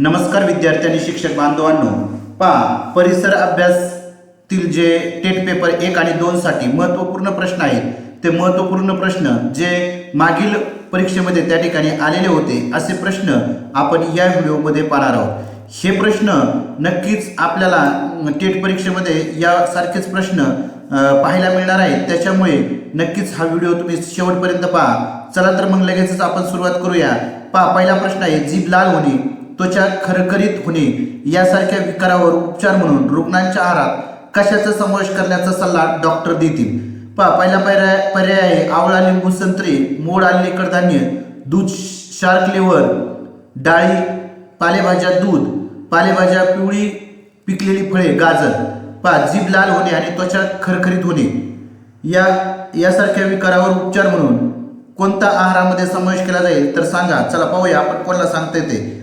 नमस्कार विद्यार्थी आणि शिक्षक बांधवांनो. पहा परिसर अभ्यासतील जे टेट पेपर एक आणि दोन साठी महत्त्वपूर्ण प्रश्न आहेत. ते महत्त्वपूर्ण प्रश्न जे मागील परीक्षेमध्ये त्या ठिकाणी आलेले होते असे प्रश्न आपण या व्हिडिओमध्ये पाहणार आहोत. हे प्रश्न नक्कीच आपल्याला टेट परीक्षेमध्ये यासारखेच प्रश्न पाहायला मिळणार आहेत. त्याच्यामुळे नक्कीच हा व्हिडिओ तुम्ही शेवटपर्यंत पहा. चला तर मग लगेचच आपण सुरुवात करूया. पहा पहिला प्रश्न आहे जीभ लाल होणे त्वचा खरखरीत होणे यासारख्या विकारावर उपचार म्हणून रुग्णांच्या आहारात कशाचा समावेश करण्याचा सल्ला डॉक्टर देतील? पहा पहिला पर्याय पर्याय आहे आवळा लिंबू संत्री मोड आलेले कडधान्य दूध शार्क लेवर डाळी पालेभाज्या दूध पालेभाज्या पिवळी पिकलेली फळे गाजर. पहा जीभ लाल होणे आणि त्वचा खरखरीत होणे या यासारख्या विकारावर उपचार म्हणून कोणता आहारामध्ये समावेश केला जाईल? तर सांगा. चला पाहूया. आपण कोणाला सांगता येते?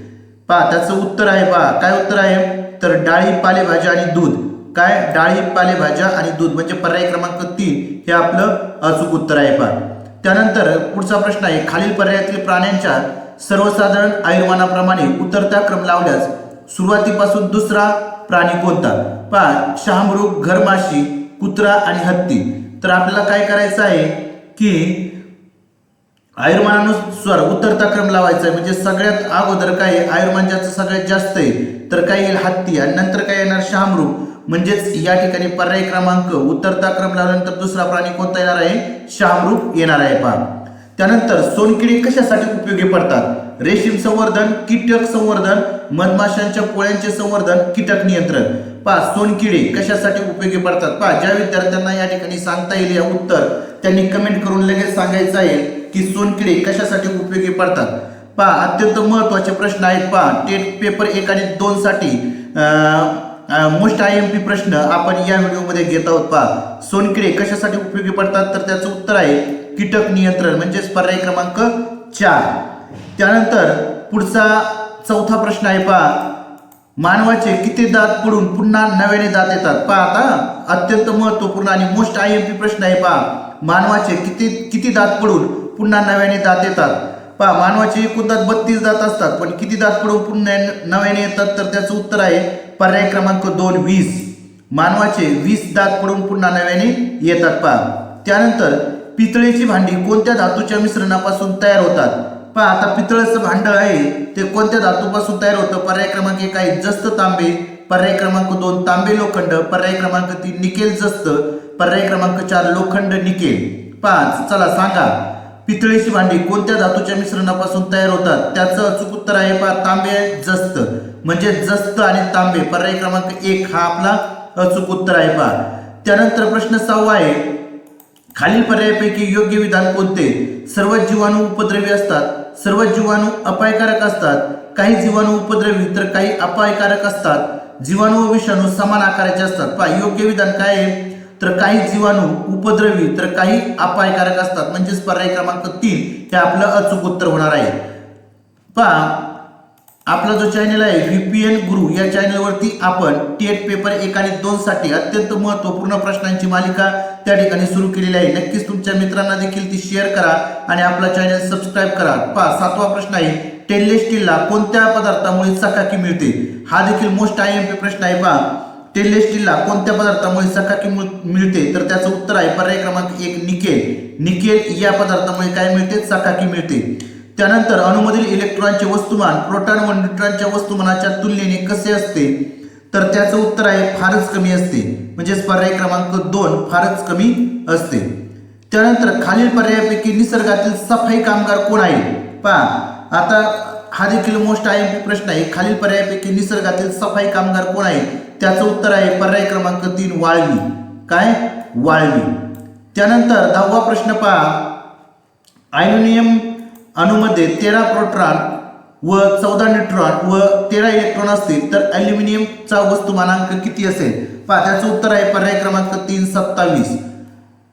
पहा त्याचं उत्तर आहे पहा. काय उत्तर आहे? तर डाळी पालेभाज्या आणि दूध. काय? डाळी पालेभाज्या आणि दूध. म्हणजे पर्याय क्रमांक तीन हे आपलं अचूक उत्तर आहे पहा. त्यानंतर पुढचा प्रश्न आहे खालील पर्यायातील प्राण्यांच्या सर्वसाधारण आयुर्मानाप्रमाणे उतरता क्रम लावल्यास सुरुवातीपासून दुसरा प्राणी कोणता? पहा शहामृग घरमाशी कुत्रा आणि हत्ती. तर आपल्याला काय करायचं आहे की आयुर्मानानुसार उतरता क्रम लावायचा आहे. म्हणजे सगळ्यात अगोदर काय आहे? आयुर्मान ज्याचं सगळ्यात जास्त आहे. तर काय येईल? हत्ती. आणि नंतर काय येणार? शामरू म्हणजेच या ठिकाणी पर्याय क्रमांक उतरता क्रम लावल्यानंतर दुसरा प्राणी कोणता येणार आहे? शामरूप येणार आहे पहा. त्यानंतर सोनकिडी कशासाठी उपयोगी पडतात? रेशीम संवर्धन कीटक संवर्धन मधमाशांच्या पोळ्यांचे संवर्धन कीटक नियंत्रण. पहा सोनकिडे कशासाठी उपयोगी पडतात? पहा ज्या विद्यार्थ्यांना या ठिकाणी सांगता येईल या उत्तर त्यांनी कमेंट करून लगेच सांगायचं आहे. की सोनकिडे कशासाठी उपयोगी पडतात? पहा अत्यंत महत्त्वाचे प्रश्न आहेत. पहा टेट पेपर एक आणि दोन साठी मोस्ट आय एम पी प्रश्न आपण या व्हिडिओमध्ये घेत आहोत. पहा सोनकिडे कशासाठी उपयोगी पडतात? तर त्याचं उत्तर आहे कीटक नियंत्रण म्हणजेच पर्याय क्रमांक चार. त्यानंतर पुढचा चौथा प्रश्न आहे पहा मानवाचे किती दात पडून पुन्हा नव्याने दात येतात? पहा आता अत्यंत महत्त्वपूर्ण आणि मोस्ट आय एम पी प्रश्न आहे पहा मानवाचे किती किती दात पडून पुन्हा नव्याने दात येतात. पहा मानवाची एकूण दात बत्तीस दात असतात पण किती दात पडून पुन्हा नव्याने येतात? तर त्याचं उत्तर आहे पर्याय क्रमांक दोन वीस. मानवाचे वीस दात पडून पुन्हा नव्याने येतात पहा. त्यानंतर पितळेची भांडी कोणत्या धातूच्या मिश्रणापासून तयार होतात? पहा आता पितळाचं भांड आहे ते कोणत्या धातूपासून तयार होतं? पर्याय क्रमांक एक आहे जस्त तांबे. पर्याय क्रमांक दोन तांबे लोखंड. पर्याय क्रमांक तीन निकेल जस्त. पर्याय क्रमांक चार लोखंड निकेल. पाच चला सांगा. पितळेची भांडी कोणत्या धातूच्या मिश्रणापासून तयार होतात? त्याचं अचूक उत्तर आहे पहा तांबे जस्त. म्हणजे जस्त आणि तांबे. पर्याय क्रमांक एक हा आपला अचूक उत्तर आहे पहा. त्यानंतर प्रश्न सहावा आहे. खालील पर्यायापैकी योग्य विधान कोणते? सर्व जीवाणू उपद्रवी असतात सर्व जीवाणू अपायकारक असतात काही जीवाणू उपद्रवी तर काही अपायकारक असतात. जीवाणू व विषाणू समान आकाराचे असतात. पहा योग्य विधान काय आहे? तर काही जीवाणू उपद्रवी तर काही अपायकारक असतात. म्हणजेच पर्याय क्रमांक तीन हे आपलं अचूक उत्तर होणार आहे. पहा आपला जो चॅनल आहे व्हीपीएन गुरु या चॅनलवरती आपण टेट पेपर एक आणि दोन साठी अत्यंत महत्त्वपूर्ण प्रश्नांची मालिका त्या ठिकाणी सुरू केलेली आहे. नक्कीच तुमच्या मित्रांना देखील ती शेअर करा आणि आपला चॅनल सबस्क्राईब करा. पहा सातवा प्रश्न आहे टेनलेस स्टीलला कोणत्या पदार्थामुळे चकाकी मिळते? हा देखील मोस्ट आय एम पी प्रश्न आहे पहा. टेलेस्टीलला कोणत्या पदार्थामुळे सखाकी मिळते? तर त्याचं उत्तर आहे पर्याय क्रमांक एक निकेल. निकेल या पदार्थामुळे काय मिळते? सखाकी मिळते. त्यानंतर अणुमधील इलेक्ट्रॉनचे वस्तुमान प्रोटॉन व न्यूट्रॉनच्या वस्तुमानाच्या तुलनेने कसे असते? तर त्याचं उत्तर आहे फारच कमी असते. म्हणजेच पर्याय क्रमांक दोन फारच कमी असते. त्यानंतर खालील पर्यायापैकी निसर्गातील सफाई कामगार कोण आहे पहा आता हा देखील मोस्ट आय प्रश्न आहे. खालील पर्यायापैकी निसर्गातील सफाई कामगार कोण आहे त्याचं उत्तर आहे पर्याय क्रमांक तीन वाळवी. काय? वाळवी. त्यानंतर दहावा प्रश्न पहा. आयोनियम अणूमध्ये तेरा प्रोट्रॉन व चौदा न्यूट्रॉन व तेरा इलेक्ट्रॉन असतील तर अल्युमिनियमचा वस्तुमानांक किती असेल? पहा त्याचं उत्तर आहे पर्याय क्रमांक तीन सत्तावीस.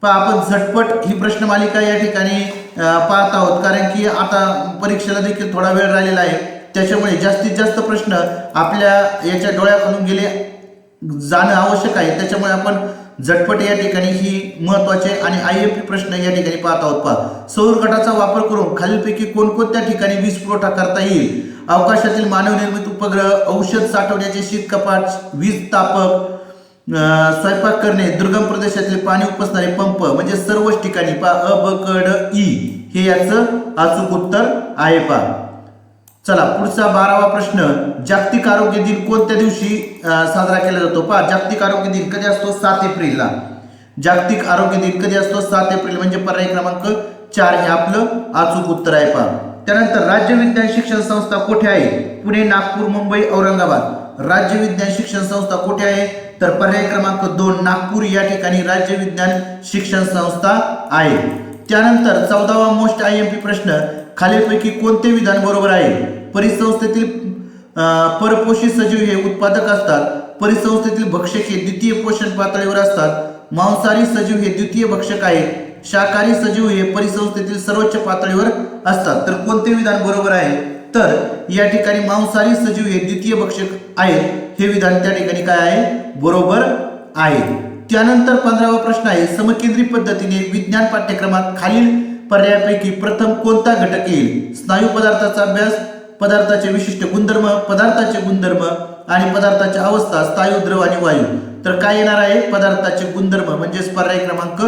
पहा आपण झटपट ही प्रश्न मालिका या ठिकाणी पाहत आहोत. कारण की आता परीक्षेला देखील थोडा वेळ राहिलेला आहे. त्याच्यामुळे जास्तीत जास्त प्रश्न आपल्या याच्या डोळ्याखालून गेले जाणं आवश्यक आहे. त्याच्यामुळे आपण झटपट या ठिकाणी ही महत्त्वाचे आणि आय एफ पी प्रश्न या ठिकाणी पाहत आहोत. पहा. सौर गटाचा वापर करून खालीलपैकी कोणकोणत्या ठिकाणी वीज पुरवठा करता येईल? अवकाशातील मानव निर्मित उपग्रह औषध साठवण्याचे शीत कपाट वीज तापक स्वयंपाक करणे दुर्गम प्रदेशातील पाणी उपसणारे पंप म्हणजे सर्वच ठिकाणी पा अ ब क ड ई हे याचं अचूक उत्तर आहे पा चला पुढचा बारावा प्रश्न. जागतिक आरोग्य दिन कोणत्या दिवशी साजरा केला जातो? पहा जागतिक आरोग्य दिन कधी असतो? सात एप्रिलला. जागतिक आरोग्य दिन कधी असतो? सात एप्रिल म्हणजे पर्याय क्रमांक चार हे आपलं अचूक उत्तर आहे पहा. त्यानंतर राज्य विज्ञान शिक्षण संस्था कुठे आहे? पुणे नागपूर मुंबई औरंगाबाद. राज्य विज्ञान शिक्षण संस्था कुठे आहे? तर पर्याय क्रमांक दोन नागपूर या ठिकाणी राज्य विज्ञान शिक्षण संस्था आहे. त्यानंतर चौदावा मोस्ट आय एम पी प्रश्न खालीलपैकी कोणते विधान बरोबर आहे? परिसंस्थेतील परपोषी सजीव हे उत्पादक असतात. परिसंस्थेतील भक्षक हे द्वितीय पोषण पातळीवर असतात. मांसाहारी सजीव हे द्वितीय भक्षक आहेत. शाकाहारी सजीव हे परिसंस्थेतील सर्वोच्च पातळीवर असतात. तर कोणते विधान बरोबर आहे? तर या ठिकाणी मांसाहारी सजीव हे द्वितीय भक्षक आहेत. हे विधान त्या ठिकाणी काय आहे? बरोबर आहे. त्यानंतर पंधरावा प्रश्न आहे समकेंद्री पद्धतीने विज्ञान पाठ्यक्रमात खालील पर्यायापैकी प्रथम कोणता घटक येईल? स्नायू पदार्थाचा अभ्यास पदार्थाचे विशिष्ट गुणधर्म पदार्थाचे गुणधर्म आणि पदार्थाची अवस्था स्थायू द्रव आणि वायू. तर काय येणार आहे? पदार्थाचे गुणधर्म म्हणजेच पर्याय क्रमांक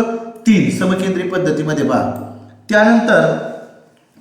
तीन समकेंद्री पद्धतीमध्ये पहा. त्यानंतर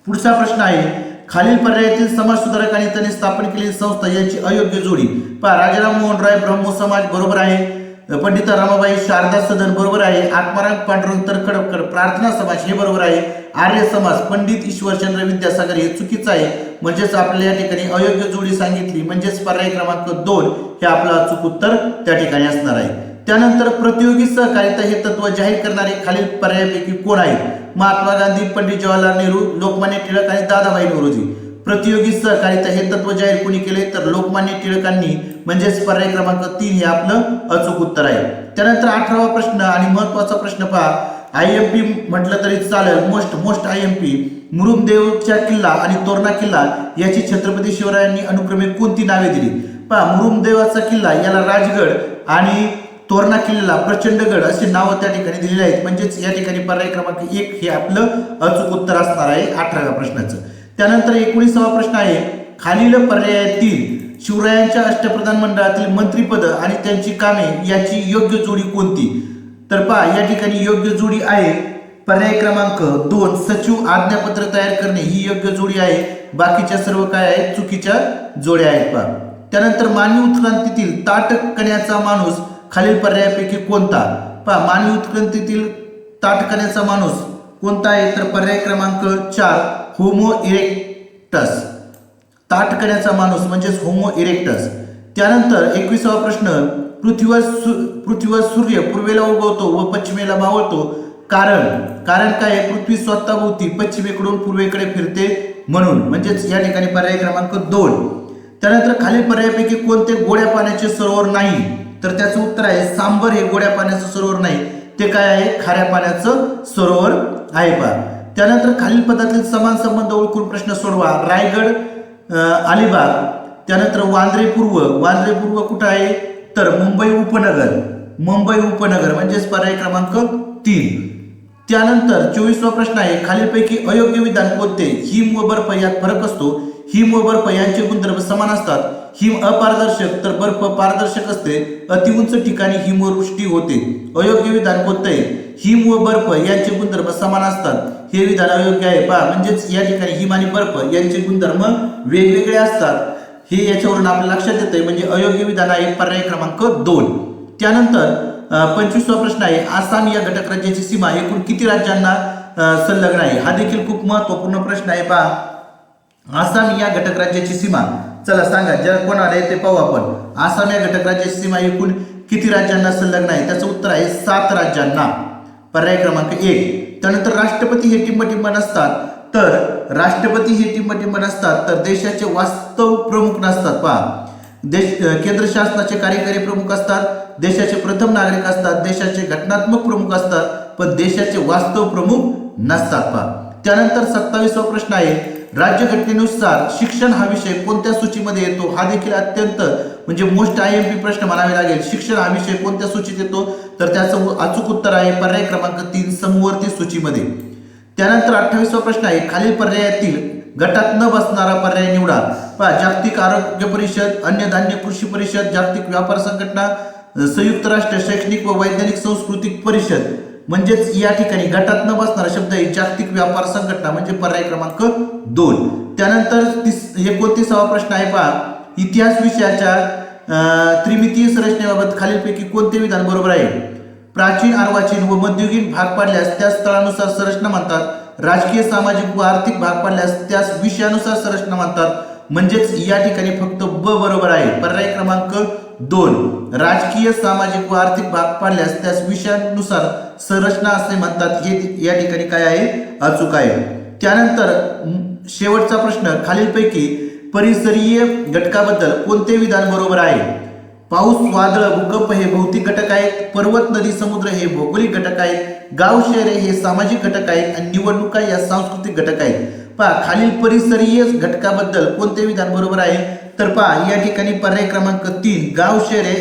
पुढचा प्रश्न आहे खालील पर्यायातील समाज सुधारक आणि त्यांनी स्थापन केलेली संस्था यांची अयोग्य जोडी. पहा राजाराम मोहन राय ब्रह्मो समाज बरोबर आहे. पंडिता रमाबाई शारदा सदन बरोबर आहे. आत्माराम पांडुरंग तरखडकर प्रार्थना समाज हे बरोबर आहे. आर्य समाज पंडित ईश्वरचंद्र विद्यासागर हे चुकीचं आहे. म्हणजेच आपल्याला या ठिकाणी अयोग्य जोडी सांगितली. म्हणजेच पर्याय क्रमांक दोन हे आपलं अचूक उत्तर त्या ठिकाणी असणार आहे. त्यानंतर प्रतियोगी सहकारिता हे तत्व जाहीर करणारे खालील पर्यायापैकी कोण आहेत? महात्मा गांधी पंडित जवाहरलाल नेहरू लोकमान्य टिळक आणि दादाभाई नौरोजी प्रतियोगी सहकारिता हे तत्व जाहीर कोणी केले? तर लोकमान्य टिळकांनी. म्हणजेच पर्याय क्रमांक तीन हे आपलं अचूक उत्तर आहे. त्यानंतर अठरावा प्रश्न आणि महत्त्वाचा प्रश्न पहा. आय एम पी म्हटलं तरी चालेल. Most most I M P मुरुमदेवच्या किल्ला आणि तोरणा किल्ला याची छत्रपती शिवरायांनी अनुक्रमे कोणती नावे दिली? पहा मुरुमदेवाचा किल्ला याला राजगड आणि तोरणा किल्ल्याला प्रचंडगड असे नावं त्या ठिकाणी दिलेले आहेत. म्हणजेच या ठिकाणी पर्याय क्रमांक एक हे आपलं अचूक उत्तर असणार आहे अठराव्या प्रश्नाचं. त्यानंतर एकोणीसावा प्रश्न आहे खालील पर्यायातील शिवरायांच्या अष्टप्रधान मंडळातील मंत्रीपद आणि त्यांची कामे याची योग्य जोडी कोणती? तर पहा या ठिकाणी योग्य जोडी आहे. पर्याय क्रमांक दोन सचिव आज्ञापत्र तयार करणे ही योग्य जोडी आहे. बाकीच्या सर्व काय आहेत? चुकीच्या जोड्या आहेत पहा. त्यानंतर मानवी उत्क्रांतीतील ताटकण्याचा माणूस खालील पर्यायापैकी कोणता? पहा मानवी उत्क्रांतीतील ताटकण्याचा माणूस कोणता आहे? तर पर्याय क्रमांक चार होमो इरेक्टस ताटकण्याचा माणूस म्हणजेच होमो इरेक्टस त्यानंतर एकविसावा प्रश्न पृथ्वीवर सु पृथ्वीवर सूर्य पूर्वेला उगवतो व पश्चिमेला मावळतो कारण कारण काय पृथ्वी स्वतःभोवती पश्चिमेकडून पूर्वेकडे फिरते म्हणून. म्हणजेच या ठिकाणी पर्याय क्रमांक दोन. त्यानंतर खालील पर्यायापैकी कोणते गोड्या पाण्याचे सरोवर नाही? तर त्याचं उत्तर आहे सांबर हे गोड्या पाण्याचं सरोवर नाही ते काय आहे? खाऱ्या पाण्याचं सरोवर आहे पहा. त्यानंतर खालील पदातील समान संबंध ओळखून प्रश्न सोडवा. रायगड अलिबाग त्यानंतर वांद्रे पूर्व. वांद्रे पूर्व कुठं आहे? तर मुंबई उपनगर. मुंबई उपनगर म्हणजेच पर्याय क्रमांक तीन. त्यानंतर चोवीसवा प्रश्न आहे खालीलपैकी अयोग्य विधान कोणते? हिम व बर्फ यात फरक असतो. हिम व बर्फ यांचे गुणधर्म समान असतात. हिम अपारदर्शक तर बर्फ पारदर्शक असते. अतिउंच ठिकाणी हिमवृष्टी होते. अयोग्य विधान कोणते? आहे हिम व बर्फ यांचे गुणधर्म समान असतात. हे विधान अयोग्य आहे पहा. म्हणजेच या ठिकाणी हिम आणि बर्फ यांचे गुणधर्म वेगवेगळे असतात. हे याच्यावरून आपल्या लक्षात येते म्हणजे अयोग्य विधान आहे पर्याय क्रमांक दोन. त्यानंतर पंचवीसवा प्रश्न आहे आसाम या घटक राज्याची सीमा एकूण किती राज्यांना संलग्न आहे? हा देखील खूप महत्त्वपूर्ण प्रश्न आहे पहा. आसाम या घटक राज्याची सीमा चला सांगा ज्या कोणाला आले ते पाहू आपण. आसाम या घटक राज्याची सीमा एकूण किती राज्यांना संलग्न आहे? त्याचं उत्तर आहे सात राज्यांना. पर्याय क्रमांक एक. त्यानंतर राष्ट्रपती हे टिंबटिंब नसतात तर राष्ट्रपती हे टिंबटिंब नसतात तर देशाचे वास्तव प्रमुख नसतात. पहा. देश केंद्र शासनाचे कार्यकारी प्रमुख असतात देशाचे प्रथम नागरिक असतात देशाचे घटनात्मक प्रमुख असतात पण देशाचे वास्तव प्रमुख नसतात. पहा. त्यानंतर सत्तावीसवा प्रश्न आहे. राज्यघटनेनुसार शिक्षण हा विषय कोणत्या सूचीमध्ये येतो हा देखील अत्यंत म्हणजे मोस्ट आय एम पी प्रश्न म्हणावे लागेल. शिक्षण हा विषय कोणत्या सूचीत येतो? तर त्याचं अचूक उत्तर आहे पर्याय क्रमांक तीन समवर्ती सूचीमध्ये. त्यानंतर अठ्ठावीसवा प्रश्न आहे खालील पर्यायातील गटात न बसणारा पर्याय निवडा. पहा जागतिक आरोग्य परिषद अन्य धान्य कृषी परिषद जागतिक व्यापार संघटना संयुक्त राष्ट्र शैक्षणिक व वैज्ञानिक सांस्कृतिक परिषद. म्हणजेच या ठिकाणी गटात न बसणारा शब्द आहे जागतिक व्यापार संघटना म्हणजे पर्याय क्रमांक दोन. त्यानंतर तीस एकोणतीसावा प्रश्न आहे पहा. इतिहास विषयाच्या त्रिमितीय संरचनेबाबत खालीलपैकी कोणते विधान बरोबर आहे? प्राचीन अर्वाचीन व मध्ययुगीन भाग पाडल्यास त्या स्थळानुसार संरचना म्हणतात. राजकीय सामाजिक व आर्थिक भाग पाडल्यास त्यास विषयानुसार संरचना म्हणतात. म्हणजेच या ठिकाणी फक्त ब बरोबर आहे. पर्याय क्रमांक दोन. राजकीय सामाजिक व आर्थिक भाग पाडल्यास त्यास विषयानुसार संरचना असे म्हणतात. हे या ठिकाणी काय आहे? अचूक आहे. त्यानंतर शेवटचा प्रश्न. खालीलपैकी परिसरीय घटकाबद्दल कोणते विधान बरोबर आहे? पाऊस वादळ भूकंप हे भौतिक घटक आहेत. पर्वत नदी समुद्र हे भौगोलिक घटक आहेत. गाव शहरे हे सामाजिक घटक आहेत. आणि निवडणुका या सांस्कृतिक घटक आहेत. पहा खालील परिसरीय घटकाबद्दल कोणते विधान बरोबर आहे? तर पहा या ठिकाणी पर्याय क्रमांक तीन गाव शहरे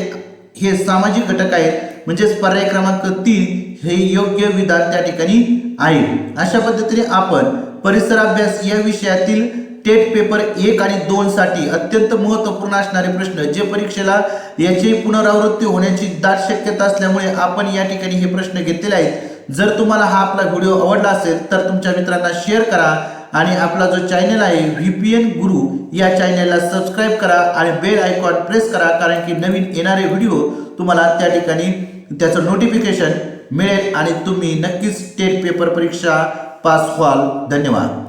हे सामाजिक घटक आहेत. म्हणजेच पर्याय क्रमांक तीन हे योग्य विधान त्या ठिकाणी आहे. अशा पद्धतीने आपण परिसर अभ्यास या विषयातील टेट पेपर एक आणि दोन साठी अत्यंत महत्त्वपूर्ण असणारे प्रश्न जे परीक्षेला याची पुनरावृत्ती होण्याची दाट शक्यता असल्यामुळे आपण या ठिकाणी हे प्रश्न घेतलेले आहेत. जर तुम्हाला हा आपला व्हिडिओ आवडला असेल तर तुमच्या मित्रांना शेअर करा. आणि आपला जो चॅनल आहे व्ही पी एन गुरु या चॅनलला सबस्क्राईब करा आणि बेल आयकॉन प्रेस करा कारण की नवीन येणारे व्हिडिओ तुम्हाला त्या ठिकाणी त्याचं नोटिफिकेशन मिळेल आणि तुम्ही नक्कीच टेट पेपर परीक्षा पास व्हाल. धन्यवाद.